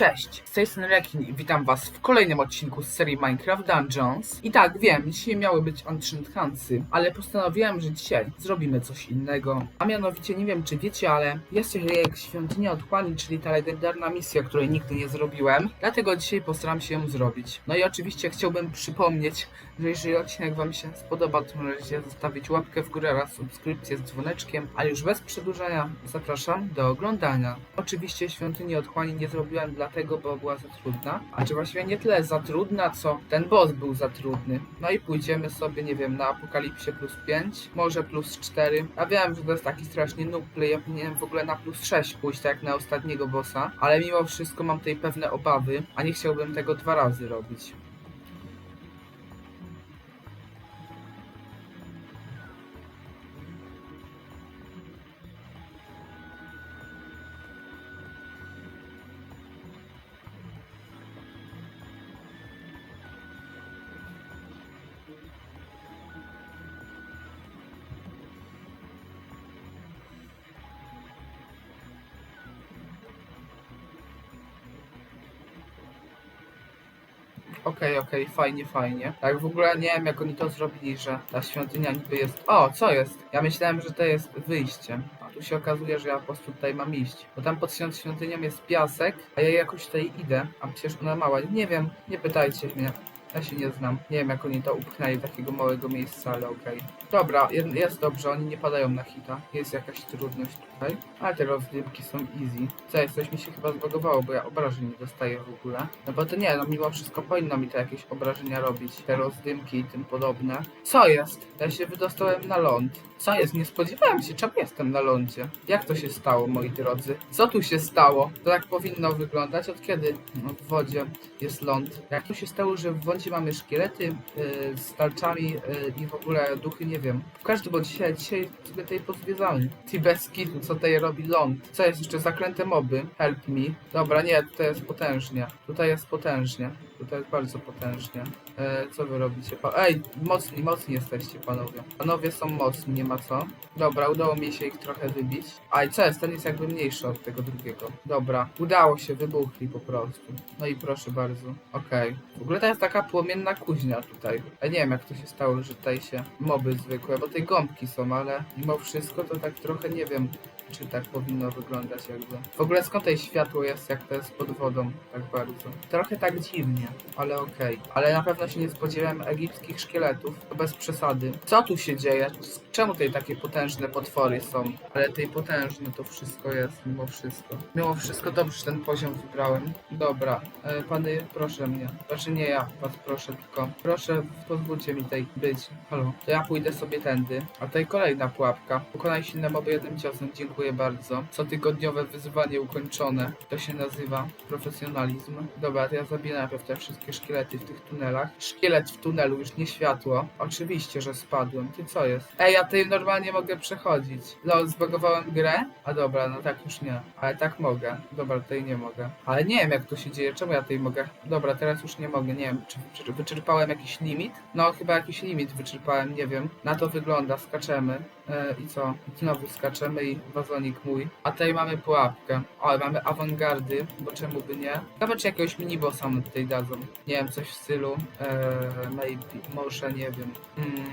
Cześć, z tej strony Rekin i witam was w kolejnym odcinku z serii Minecraft Dungeons. I tak, wiem, dzisiaj miały być Ancient ale postanowiłem, że dzisiaj zrobimy coś innego. A mianowicie, nie wiem czy wiecie, ale jest coś jak Świątynia Otchłani, czyli ta legendarna misja, której nigdy nie zrobiłem. Dlatego dzisiaj postaram się ją zrobić. No i oczywiście chciałbym przypomnieć, jeżeli odcinek wam się spodoba, to możecie zostawić łapkę w górę oraz subskrypcję z dzwoneczkiem. A już bez przedłużania zapraszam do oglądania. Oczywiście Świątyni Otchłani nie zrobiłem dlatego, bo była za trudna. A czy właściwie nie tyle za trudna, co ten boss był za trudny. No i pójdziemy sobie, nie wiem, na Apokalipsie plus 5, może plus 4. Ja wiem, że to jest taki strasznie play, ja powinienem w ogóle na plus 6 pójść, tak jak na ostatniego bossa. Ale mimo wszystko mam tutaj pewne obawy, a nie chciałbym tego dwa razy robić. Okej, okej, fajnie, fajnie. Tak w ogóle nie wiem jak oni to zrobili, że ta świątynia niby jest... O, co jest? Ja myślałem, że to jest wyjście. A tu się okazuje, że ja po prostu tutaj mam iść. Bo tam pod świąt- świątynią jest piasek, a ja jakoś tutaj idę. A przecież ona mała. Nie wiem, nie pytajcie mnie. Ja się nie znam. Nie wiem jak oni to upchnęli takiego małego miejsca, ale okej. Dobra, jest dobrze, oni nie padają na hita. Jest jakaś trudność tutaj. Ale te rozdymki są easy. Co jest, coś mi się chyba zbagowało, bo ja obrażeń nie dostaję w ogóle. No bo to nie, no mimo wszystko powinno mi to jakieś obrażenia robić. Te rozdymki i tym podobne. Co jest? Ja się wydostałem na ląd. Co jest? Nie spodziewałem się, czemu jestem na lądzie? Jak to się stało, moi drodzy? Co tu się stało? To tak powinno wyglądać. Od kiedy w wodzie jest ląd? Jak to się stało, że w wodzie mamy szkielety yy, z tarczami yy, i w ogóle duchy? Nie wiem. W każdym bądź dzisiaj, dzisiaj sobie tutaj pozwiedzamy. Kitu, co tutaj robi ląd? Co jest jeszcze? Zaklęte moby. Help me. Dobra, nie, tutaj jest potężnie. Tutaj jest potężnie. Tutaj jest bardzo potężnie. E, co wy robicie? Ej, mocni, mocni jesteście panowie. Panowie są mocni, nie ma co. Dobra, udało mi się ich trochę wybić. Aj, co jest? Ten jest jakby mniejszy od tego drugiego. Dobra, udało się, wybuchli po prostu. No i proszę bardzo. Okej. W ogóle to jest taka płomienna kuźnia tutaj. Ja nie wiem jak to się stało, że tutaj się moby zwykłe, bo tej gąbki są, ale mimo wszystko to tak trochę nie wiem, czy tak powinno wyglądać jakby. W ogóle skąd tutaj światło jest, jak to jest pod wodą, tak bardzo. Trochę tak dziwnie, ale okej. Ale na pewno się nie spodziewałem egipskich szkieletów, to bez przesady. Co tu się dzieje? Czemu tutaj takie potężne potwory są? Ale tej potężne to wszystko jest, mimo wszystko. Mimo wszystko dobrze ten poziom wybrałem. Dobra, e, pany, proszę mnie. Znaczy nie ja was proszę, tylko proszę pozwólcie mi tutaj być. Halo. To ja pójdę sobie tędy. A tutaj kolejna pułapka. Pokonaj silne moby jednym ciosem. Dziękuję bardzo. Cotygodniowe wyzwanie ukończone. To się nazywa profesjonalizm. Dobra, to ja zabiję najpierw te wszystkie szkielety w tych tunelach. Szkielet w tunelu, już nie światło. Oczywiście, że spadłem. Ty co jest? Ej, ja tutaj normalnie mogę przechodzić. Lol, zbagowałem grę? A dobra, no tak już nie. Ale tak mogę. Dobra, tutaj nie mogę. Ale nie wiem jak to się dzieje. Czemu ja tutaj mogę? Dobra, teraz już nie mogę. Nie wiem, czy, wyczerpałem jakiś limit? No, chyba jakiś limit wyczerpałem, nie wiem. Na to wygląda. Skaczemy. E, I co? Znowu skaczemy i wazonik mój. A tutaj mamy pułapkę. O, mamy awangardy, bo czemu by nie? Nawet czy jakiegoś minibossa nam tutaj dadzą. Nie wiem, coś w stylu. E, maybe, może, nie wiem. Mm,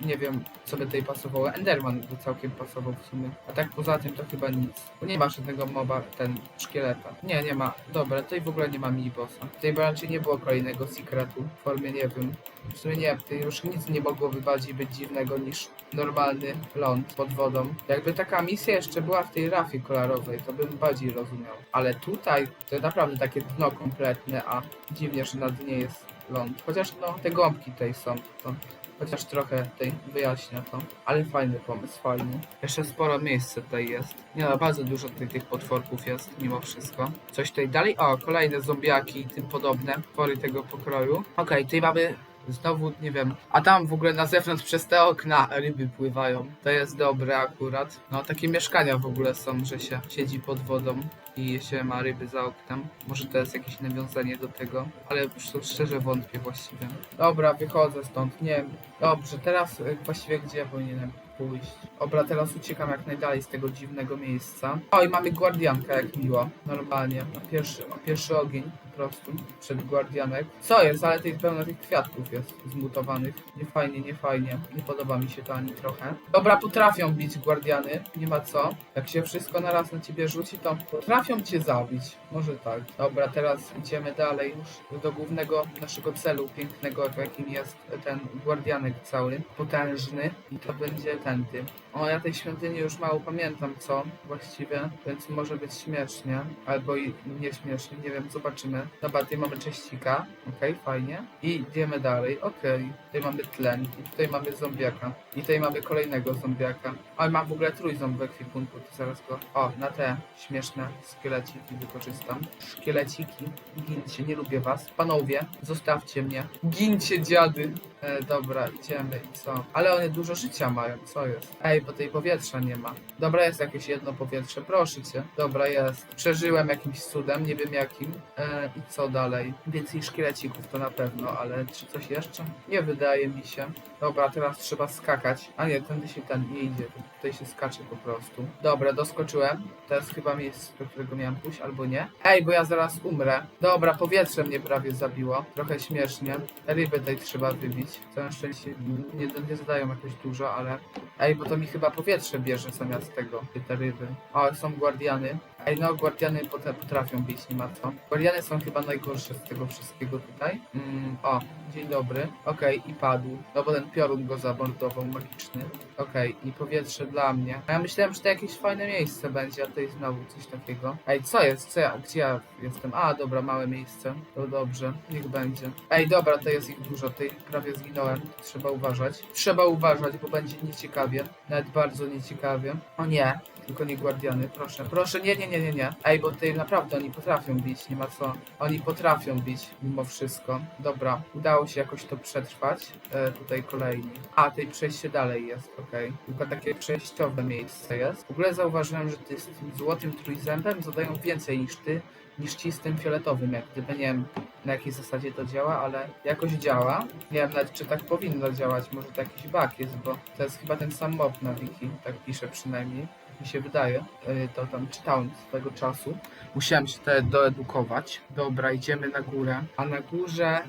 nie wiem, co by tutaj pasowało. Enderman by całkiem pasował w sumie. A tak poza tym to chyba nic. Bo nie ma żadnego moba, ten szkieleta. Nie, nie ma. Dobra, tutaj w ogóle nie ma minibossa. Tutaj by raczej nie było kolejnego secretu w formie, nie wiem. W sumie nie, tutaj już nic nie mogłoby bardziej być dziwnego niż normalny ląd pod wodą. Jakby taka misja jeszcze była w tej rafie kolorowej, to bym bardziej rozumiał. Ale tutaj to naprawdę takie dno kompletne, a dziwnie, że na dnie jest ląd. Chociaż no, te gąbki tutaj są, to chociaż trochę tutaj wyjaśnia to. Ale fajny pomysł, fajny. Jeszcze sporo miejsca tutaj jest. Nie no, bardzo dużo tutaj tych potworków jest, mimo wszystko. Coś tutaj dalej? O, kolejne zombiaki i tym podobne. Pory tego pokroju. Okej, tutaj mamy Znowu nie wiem. A tam w ogóle na zewnątrz przez te okna ryby pływają. To jest dobre akurat. No takie mieszkania w ogóle są, że się siedzi pod wodą. i się ma ryby za oknem. Może to jest jakieś nawiązanie do tego, ale sz- szczerze wątpię właściwie. Dobra, wychodzę stąd, nie. Dobrze, teraz y, właściwie gdzie powinienem pójść? Dobra, teraz uciekam jak najdalej z tego dziwnego miejsca. O, i mamy guardiankę, jak miło. Normalnie, na pierwszy, o pierwszy ogień prostu, przed guardianek. Co jest? Ale tych pełno tych kwiatków jest zmutowanych. Nie fajnie, nie fajnie. Nie podoba mi się to ani trochę. Dobra, potrafią bić guardiany, nie ma co. Jak się wszystko naraz na ciebie rzuci, to potrafią cię zabić. Może tak. Dobra, teraz idziemy dalej już do głównego naszego celu pięknego, jakim jest ten guardianek cały, potężny. I to będzie ty. O, ja tej świątyni już mało pamiętam, co właściwie, więc może być śmiesznie, albo i nieśmiesznie, nie wiem, zobaczymy. Dobra, tutaj mamy cześcika, okej, fajnie. I idziemy dalej, okej. Tutaj mamy tlen, i tutaj mamy zombiaka. I tutaj mamy kolejnego zombiaka. O, i mam w ogóle trójząb w ekwipunku, to zaraz go... O, na te śmieszne szkieleciki wykorzystam. Szkieleciki, gincie, nie lubię was. Panowie, zostawcie mnie. Gincie, dziady. E, dobra, idziemy i co? Ale one dużo życia mają, co jest? Ej, bo tej powietrza nie ma. Dobra, jest jakieś jedno powietrze, proszę cię. Dobra, jest. Przeżyłem jakimś cudem, nie wiem jakim. E, I co dalej? Więcej szkielecików to na pewno, ale czy coś jeszcze? Nie wydaje mi się. Dobra, teraz trzeba skakać. A nie, tędy się ten nie idzie. Tutaj się skacze po prostu. Dobra, doskoczyłem. Jest chyba miejsce, do którego miałem pójść, albo nie. Ej, bo ja zaraz umrę. Dobra, powietrze mnie prawie zabiło. Trochę śmiesznie. Ryby tutaj trzeba wybić. Całe szczęście nie, nie zadają jakoś dużo, ale... Ej, bo to mi chyba powietrze bierze zamiast tego. Te ryby. O, są guardiany. Ej, no, guardiany pot- potrafią bić, nie ma co. Guardiany są chyba najgorsze z tego wszystkiego tutaj. Mm, o, dzień dobry. Okej, i padł. No bo ten piorun go zamordował, magiczny. Okej, i powietrze dla mnie. A ja myślałem, że to jakieś fajne miejsce będzie, a jest znowu coś takiego. Ej, co jest? Co ja, gdzie ja jestem? A, dobra, małe miejsce. To dobrze, niech będzie. Ej, dobra, to jest ich dużo, tutaj prawie zginąłem. Trzeba uważać. Trzeba uważać, bo będzie nieciekawie. Nawet bardzo nieciekawie. O nie, tylko nie guardiany, proszę. Proszę, nie, nie, nie, nie, nie. Ej, bo tutaj naprawdę oni potrafią bić, nie ma co. Oni potrafią bić mimo wszystko. Dobra, udało się jakoś to przetrwać. E, tutaj kolejni. A, tutaj przejście dalej jest, okej. Tylko takie przejściowe miejsce jest. W ogóle zauważyłem, że ty z tym złotym trójzębem zadają więcej niż ty, niż ci z tym fioletowym, jak gdyby nie wiem na jakiej zasadzie to działa, ale jakoś działa. Nie wiem nawet czy tak powinno działać, może to jakiś bug jest, bo to jest chyba ten sam mob na wiki, tak pisze przynajmniej mi się wydaje, Yy, to tam czytałem swego czasu. Musiałem się te doedukować. Dobra, idziemy na górę. A na górze,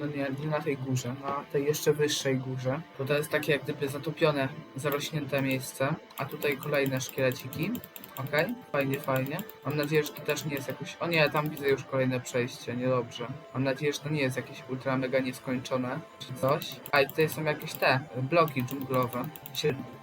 no nie, nie na tej górze, na tej jeszcze wyższej górze, to to jest takie jak gdyby zatopione, zarośnięte miejsce. A tutaj kolejne szkieleciki. Okej, fajnie, fajnie. Mam nadzieję, że to też nie jest jakoś... O nie, tam widzę już kolejne przejście, niedobrze. Mam nadzieję, że to nie jest jakieś ultra mega nieskończone, czy coś. A i tutaj są jakieś te, bloki dżunglowe.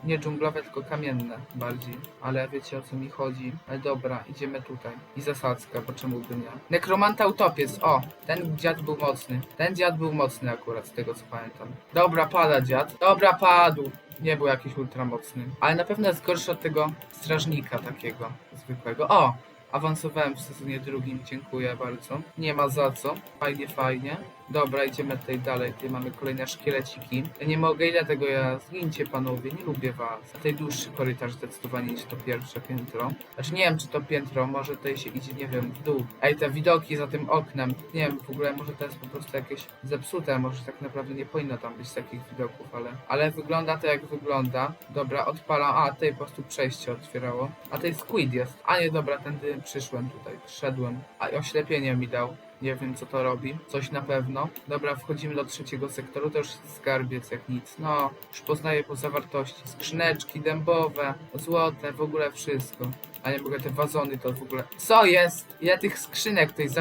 Nie dżunglowe, tylko kamienne bardziej. Ale wiecie o co mi chodzi. Ale dobra, idziemy tutaj. I zasadzka, bo czemu by nie. Nekromanta utopiec, o! Ten dziad był mocny. Ten dziad był mocny akurat, z tego co pamiętam. Dobra, pada dziad. Dobra, padł. Nie był jakiś ultramocny. Ale na pewno jest gorszy od tego strażnika takiego zwykłego. O! Awansowałem w sezonie drugim, dziękuję bardzo. Nie ma za co. Fajnie, fajnie. Dobra, idziemy tutaj dalej. Tutaj mamy kolejne szkieleciki. Ja nie mogę, ile tego ja... Zgincie panowie, nie lubię was. Tutaj dłuższy korytarz zdecydowanie niż to pierwsze piętro. Znaczy nie wiem, czy to piętro, może tutaj się idzie, nie wiem, w dół. Ej, te widoki za tym oknem. Nie wiem, w ogóle może to jest po prostu jakieś zepsute, może tak naprawdę nie powinno tam być takich widoków, ale... Ale wygląda to jak wygląda. Dobra, odpalam. A, tutaj po prostu przejście otwierało. A tutaj squid jest. A nie, dobra, tędy przyszłem tutaj, szedłem. A oślepienie mi dał. Nie wiem co to robi. Coś na pewno. Dobra, wchodzimy do trzeciego sektoru. To już skarbiec jak nic. No, już poznaję po zawartości. Skrzyneczki dębowe, złote, w ogóle wszystko. A nie mogę te wazony to w ogóle. Co jest? Ile tych skrzynek? To jest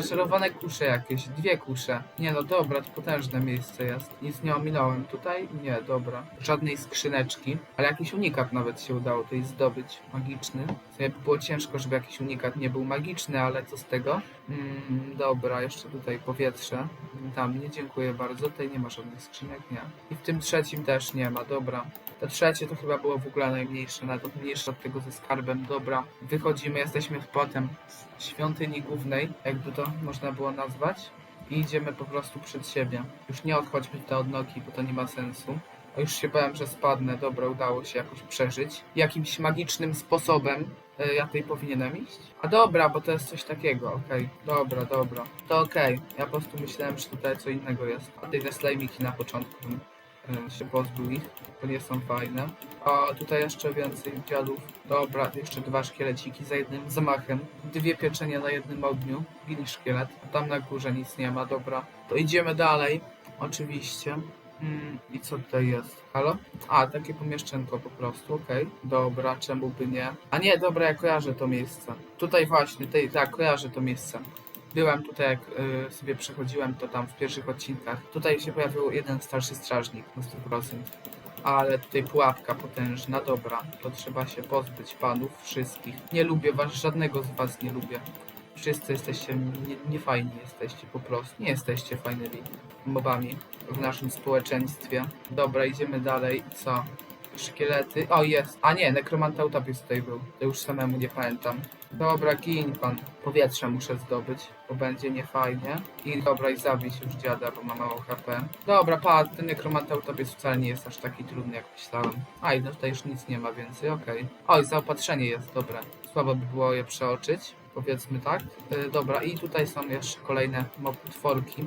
kusze jakieś. Dwie kusze. Nie no dobra, to potężne miejsce jest. Nic nie ominąłem tutaj? Nie, dobra. Żadnej skrzyneczki. Ale jakiś unikat nawet się udało tutaj zdobyć. Magiczny. W sumie było ciężko, żeby jakiś unikat nie był magiczny, ale co z tego? Mm, dobra, jeszcze tutaj powietrze. Tam nie dziękuję bardzo. Tutaj nie ma żadnych skrzynek, nie. I w tym trzecim też nie ma, dobra. To trzecie to chyba było w ogóle najmniejsze, nawet mniejsze od tego ze skarbem. Dobra, wychodzimy, jesteśmy potem z świątyni głównej, jakby to można było nazwać. I idziemy po prostu przed siebie. Już nie odchodźmy te od nogi, bo to nie ma sensu. A już się bałem, że spadnę. Dobra, udało się jakoś przeżyć. Jakimś magicznym sposobem. E, Ja tutaj powinienem iść? A dobra, bo to jest coś takiego, okej. Dobra, dobra. To okej. Ja po prostu myślałem, że tutaj co innego jest. A tej te slajmiki na początku się pozbył ich, bo nie są fajne. A tutaj jeszcze więcej dziadów. Dobra, jeszcze dwa szkieleciki za jednym zamachem. Dwie pieczenie na jednym ogniu. Gili szkielet. Tam na górze nic nie ma, dobra. To idziemy dalej. Oczywiście. Mm, I co tutaj jest? Halo? A, takie pomieszczenko po prostu, okej. Dobra, czemu by nie? A nie, dobra, ja kojarzę to miejsce. Tutaj właśnie, tej, tak, kojarzę to miejsce. Byłem tutaj, jak y, sobie przechodziłem, to tam w pierwszych odcinkach. Tutaj się pojawił jeden starszy strażnik na 100%. Ale tutaj pułapka potężna, dobra. To trzeba się pozbyć panów wszystkich. Nie lubię was, żadnego z was nie lubię. Wszyscy jesteście, nie, niefajni jesteście po prostu. Nie jesteście fajnymi mobami w naszym społeczeństwie. Dobra, idziemy dalej. Co? Szkielety. O, jest. A nie, nekromanta utopis tutaj był. To już samemu nie pamiętam. Dobra, gin pan. Powietrze muszę zdobyć, bo będzie niefajnie. I dobra, i zabić już dziada, bo ma mało HP. Dobra, pa, ten nekromanta utopis wcale nie jest aż taki trudny, jak myślałem. A, i no tutaj już nic nie ma więcej, okej. Oj, zaopatrzenie jest, dobre. Słabo by było je przeoczyć, powiedzmy tak. Yy, dobra, i tutaj są jeszcze kolejne potworki.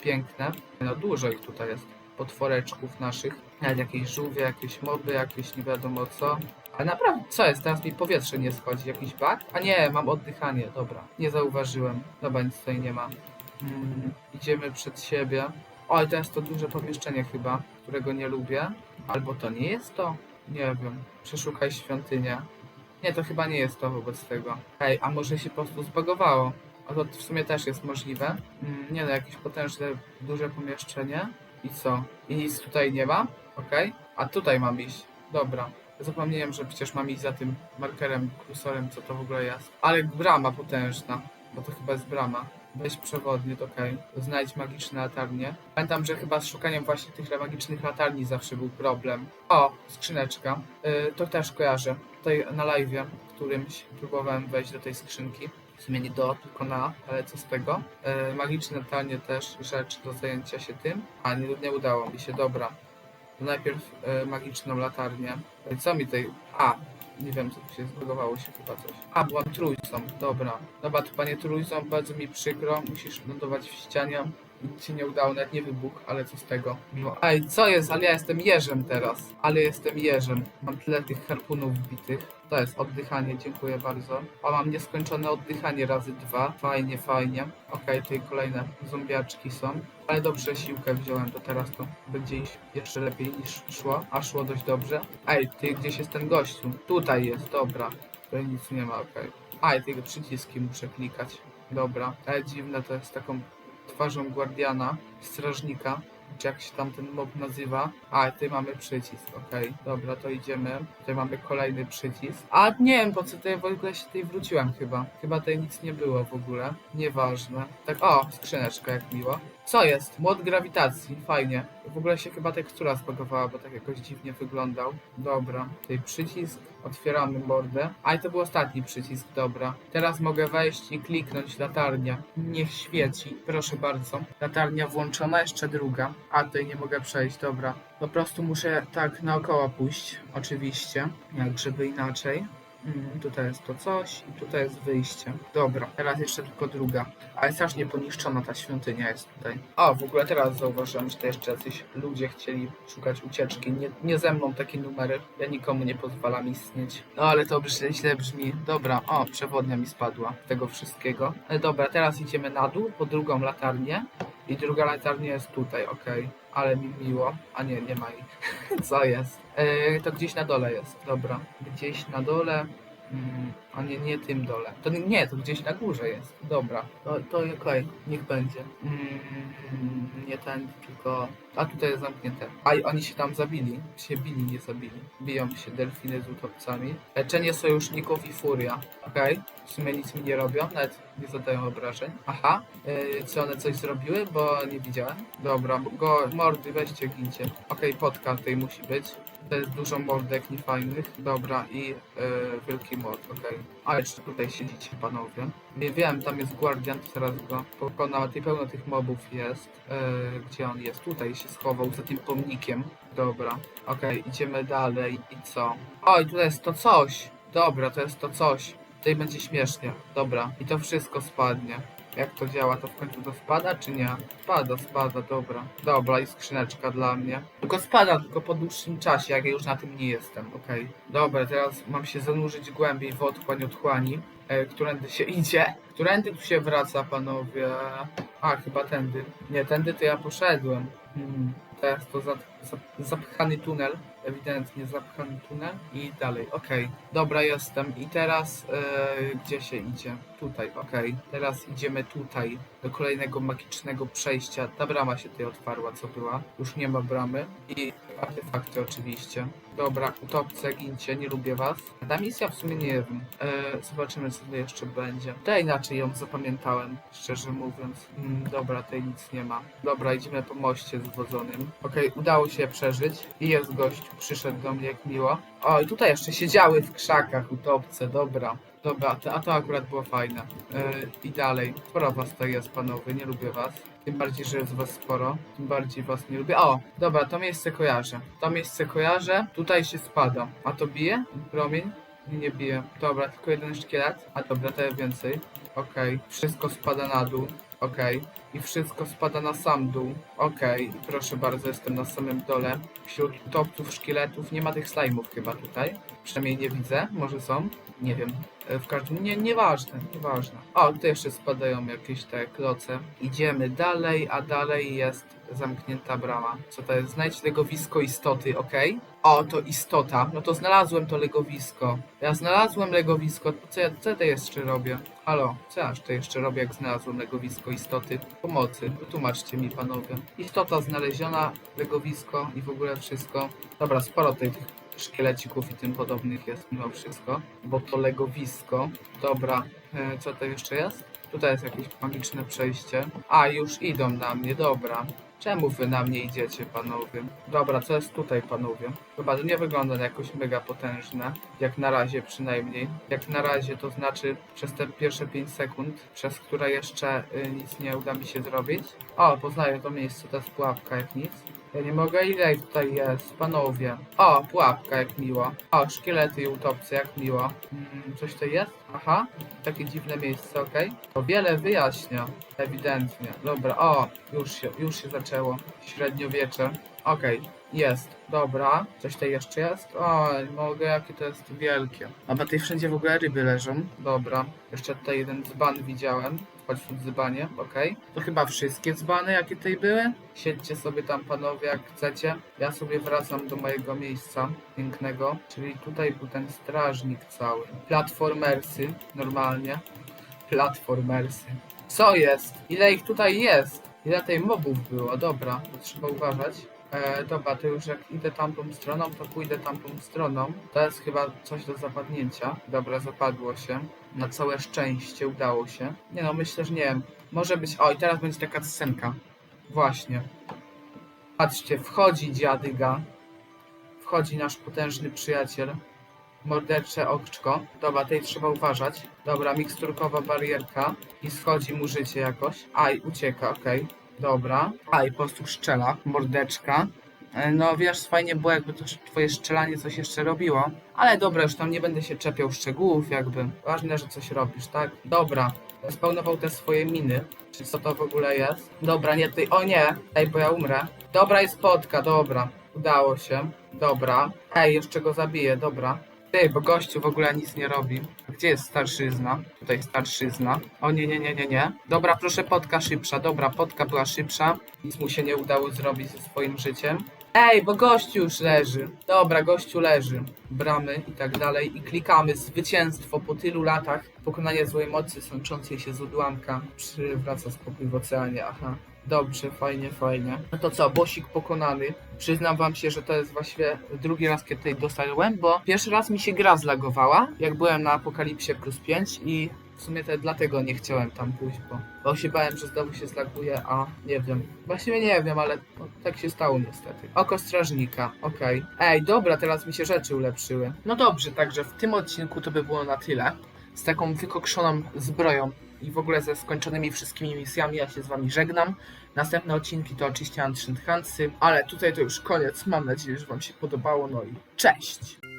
Piękne. No dużo ich tutaj jest. Potworeczków naszych. Nawet jakieś żółwie, jakieś moby, jakieś nie wiadomo co. Ale naprawdę, co jest? Teraz mi powietrze nie schodzi. Jakiś bug? A nie, mam oddychanie, dobra. Nie zauważyłem. Dobra, nic tutaj nie ma. Mm, idziemy przed siebie. Oj, to jest to duże pomieszczenie chyba, którego nie lubię. Albo to nie jest to? Nie wiem. Przeszukaj świątynię. Nie, to chyba nie jest to wobec tego. Hej, a może się po prostu zbagowało? A to w sumie też jest możliwe. Mm, nie no, jakieś potężne, duże pomieszczenie. I co? I nic tutaj nie ma? Okej. A tutaj mam iść. Dobra. Zapomniałem, że przecież mam iść za tym markerem, kursorem, co to w ogóle jest. Ale brama potężna. Bo to chyba jest brama. Weź przewodnik, okej. Znajdź magiczne latarnie. Pamiętam, że chyba z szukaniem właśnie tych magicznych latarni zawsze był problem. O, skrzyneczka. Yy, to też kojarzę. Tutaj na live'ie którymś próbowałem wejść do tej skrzynki. W sumie nie do, tylko na, ale co z tego? E, magiczne latarnie też rzecz do zajęcia się tym. A, nie, nie udało mi się, dobra. Najpierw e, magiczną latarnię. E, co mi tutaj... A, nie wiem, co tu się zbugowało się chyba coś. A, byłam trójcą, dobra. Dobra, to panie trójcą, bardzo mi przykro, musisz lądować w ścianie. Nic się nie udało, nawet nie wybuch, ale co z tego? No, ej, co jest? Ale ja jestem jeżem teraz. Ale jestem jeżem. Mam tyle tych harpunów wbitych. To jest oddychanie, dziękuję bardzo. A mam nieskończone oddychanie razy dwa. Fajnie, fajnie. Okej, tutaj kolejne zombiaczki są. Ale dobrze siłkę wziąłem, to teraz to będzie jeszcze lepiej niż szło. A szło dość dobrze. Ej, ty gdzieś jest ten gościu? Tutaj jest, dobra. Tutaj nic nie ma, okej. A, i tego przyciski muszę klikać. Dobra. Ale dziwne to jest taką twarzą guardiana, strażnika, czy jak się tam ten mob nazywa. A, tutaj mamy przycisk, okej. Dobra, to idziemy. Tutaj mamy kolejny przycisk. A, nie wiem, po co tutaj w ogóle się tutaj wróciłem chyba. Chyba tutaj nic nie było w ogóle. Nieważne. Tak, o, skrzyneczka, jak miło. Co jest? Młot grawitacji, fajnie. W ogóle się chyba tekstura spakowała, bo tak jakoś dziwnie wyglądał. Dobra, tutaj przycisk, otwieramy mordę. A i to był ostatni przycisk, dobra. Teraz mogę wejść i kliknąć latarnia. Niech świeci, proszę bardzo. Latarnia włączona, jeszcze druga. A tutaj nie mogę przejść, dobra. Po prostu muszę tak naokoło pójść, oczywiście. Jak żeby inaczej. Mm, tutaj jest to coś i tutaj jest wyjście. Dobra, teraz jeszcze tylko druga. Ale strasznie poniszczona ta świątynia jest tutaj. O, w ogóle teraz zauważyłem, że to jeszcze jacyś ludzie chcieli szukać ucieczki. Nie, nie ze mną takie numery. Ja nikomu nie pozwalam istnieć. No ale to źle, źle brzmi. Dobra, o, przewodnia mi spadła tego wszystkiego. E, dobra, teraz idziemy na dół po drugą latarnię. I druga latarnia jest tutaj, okej. Ale mi miło. A nie, nie ma ich. Co jest? E, to gdzieś na dole jest, dobra. Gdzieś na dole. Mm, a nie, nie tym dole. To nie- to gdzieś na górze jest. Dobra. To, to okej, niech będzie. Mm, nie ten, tylko... A tutaj jest zamknięte. A oni się tam zabili. Się bili, nie zabili. Biją się delfiny z utopcami. Leczenie sojuszników i furia. Okej. W sumie nic mi nie robią, nawet nie zadają obrażeń. Aha. Yy, czy one coś zrobiły? Bo nie widziałem. Dobra, go, mordy weźcie, gincie. Okej, potka tutaj musi być. To jest dużo mordek niefajnych. Dobra, i yy, wielki mord, okej. A jeszcze tutaj siedzicie panowie. Nie wiem, tam jest guardian, teraz go pokonał, tutaj pełno tych mobów jest. Yy, gdzie on jest? Tutaj się schował za tym pomnikiem. Dobra, okej, idziemy dalej i co? Oj, tutaj jest to coś! Dobra, to jest to coś. Tutaj będzie śmiesznie. Dobra, i to wszystko spadnie. Jak to działa? To w końcu to spada, czy nie? Spada, spada, dobra. Dobra, i skrzyneczka dla mnie. Tylko spada, tylko po dłuższym czasie, jak ja już na tym nie jestem, okej. Dobra, teraz mam się zanurzyć głębiej w otchłań otchłani. E, którędy się idzie? Którędy tu się wraca, panowie? A, chyba tędy. Nie, tędy to ja poszedłem. Hmm, teraz to za, zapchany tunel. Ewidentnie zapchany tunel. I dalej, okej. Dobra, jestem. I teraz e, gdzie się idzie? Tutaj, okej. Teraz idziemy tutaj do kolejnego magicznego przejścia. Ta brama się tutaj otwarła, co była. Już nie ma bramy. I artefakty oczywiście. Dobra, utopce, gincie, nie lubię was. Ta misja w sumie nie wiem. E, zobaczymy, co tu jeszcze będzie. To inaczej ją zapamiętałem, szczerze mówiąc. Mm, dobra, tutaj nic nie ma. Dobra, idziemy po moście zwodzonym. Okej, udało się przeżyć. I jest gość, przyszedł do mnie jak miło. O, i tutaj jeszcze siedziały w krzakach utopce, dobra. Dobra, to, a to akurat było fajne. E, I dalej. Sporo was tutaj jest, panowie, nie lubię was. Tym bardziej, że jest was sporo. Tym bardziej was nie lubię. O, dobra, to miejsce kojarzę. To miejsce kojarzę. Tutaj się spada. A to bije? Promień? Nie, bije. Dobra, tylko jeden szkielet. A dobra, to jest więcej. Okej. Wszystko spada na dół. Okej. I wszystko spada na sam dół. Okej. Proszę bardzo, jestem na samym dole. Wśród topców, szkieletów nie ma tych slajmów chyba tutaj. Przynajmniej nie widzę. Może są? Nie wiem. E, W każdym nie, nieważne, nieważne. O, tu jeszcze spadają jakieś te kloce. Idziemy dalej, a dalej jest zamknięta brama. Co to jest? Znajdź legowisko istoty, ok? O, to istota. No to znalazłem to legowisko. Ja znalazłem legowisko. Co ja, co ja jeszcze robię? Halo, co ja jeszcze robię, jak znalazłem legowisko istoty? Pomocy. Wytłumaczcie mi, panowie. Istota znaleziona, legowisko i w ogóle wszystko. Dobra, sporo tych szkielecików i tym podobnych jest mimo wszystko, bo to legowisko. Dobra, e, co to jeszcze jest? Tutaj jest jakieś magiczne przejście. A, już idą na mnie, dobra. Czemu wy na mnie idziecie, panowie? Dobra, co jest tutaj, panowie? Chyba to nie wygląda na jakoś mega potężne. Jak na razie przynajmniej. Jak na razie to znaczy przez te pierwsze 5 sekund, przez które jeszcze y, nic nie uda mi się zrobić. O, poznaję to miejsce, to jest jak nic. Ja nie mogę, ile tutaj jest, panowie. O, pułapka, jak miło. O, szkielety i utopce, jak miło. Mm, coś tutaj jest? Aha, takie dziwne miejsce, okej. To wiele wyjaśnia, ewidentnie. Dobra, o, już się, już się zaczęło. Średniowiecze. Okej, jest, dobra. Coś tutaj jeszcze jest? O, mogę, jakie to jest wielkie. A tutaj wszędzie w ogóle ryby leżą. Dobra, jeszcze tutaj jeden dzban widziałem. Chodź w dzbanie, okej. To chyba wszystkie dzbany, jakie tutaj były. Siedźcie sobie tam, panowie, jak chcecie. Ja sobie wracam do mojego miejsca pięknego. Czyli tutaj był ten strażnik cały. Platformersy, normalnie. Platformersy. Co jest? Ile ich tutaj jest? Ile tej mobów było? Dobra, to trzeba uważać. E, dobra, to już jak idę tamtą stroną, to pójdę tamtą stroną. To jest chyba coś do zapadnięcia. Dobra, zapadło się. Na całe szczęście udało się. Nie no, myślę, że nie wiem. Może być... O, i teraz będzie taka scenka. Właśnie. Patrzcie, wchodzi dziadyga. Wchodzi nasz potężny przyjaciel. Mordercze oczko. Dobra, tej trzeba uważać. Dobra, miksturkowa barierka. I schodzi mu życie jakoś. Aj, ucieka, okej. Dobra. A, i po prostu szczela. Mordeczka. E, No wiesz, fajnie było jakby to twoje strzelanie coś jeszcze robiło. Ale dobra, już tam nie będę się czepiał szczegółów jakby. Ważne, że coś robisz, tak? Dobra. Spełnował te swoje miny. Czy co to w ogóle jest? Dobra, nie tutaj. O nie! Ej, bo ja umrę. Dobra, jest spotka, dobra. Udało się. Dobra. Ej, jeszcze go zabiję, dobra. Ty, bo gościu w ogóle nic nie robi. Gdzie jest starszyzna? Tutaj starszyzna. O nie, nie, nie, nie, nie. Dobra, proszę, potka szybsza. Dobra, potka była szybsza. Nic mu się nie udało zrobić ze swoim życiem. Ej, bo gościu już leży. Dobra, gościu leży. Bramy i tak dalej. I klikamy zwycięstwo po tylu latach. Pokonanie złej mocy sączącej się z odłamka. Przywraca spokój w oceanie, aha. Dobrze, fajnie, fajnie. No to co, bosik pokonany. Przyznam wam się, że to jest właściwie drugi raz, kiedy tutaj dostałem, bo pierwszy raz mi się gra zlagowała, jak byłem na Apokalipsie plus 5 i w sumie to dlatego nie chciałem tam pójść, bo, bo się bałem, że znowu się zlaguje, a nie wiem. Właściwie nie wiem, ale no, tak się stało niestety. Oko strażnika, okej. Ej, dobra, teraz mi się rzeczy ulepszyły. No dobrze, także w tym odcinku to by było na tyle. z taką wykokszoną zbroją i w ogóle ze skończonymi wszystkimi misjami. Ja się z wami żegnam. Następne odcinki to oczywiście Ancient Handsy, ale tutaj to już koniec. Mam nadzieję, że wam się podobało. No i cześć!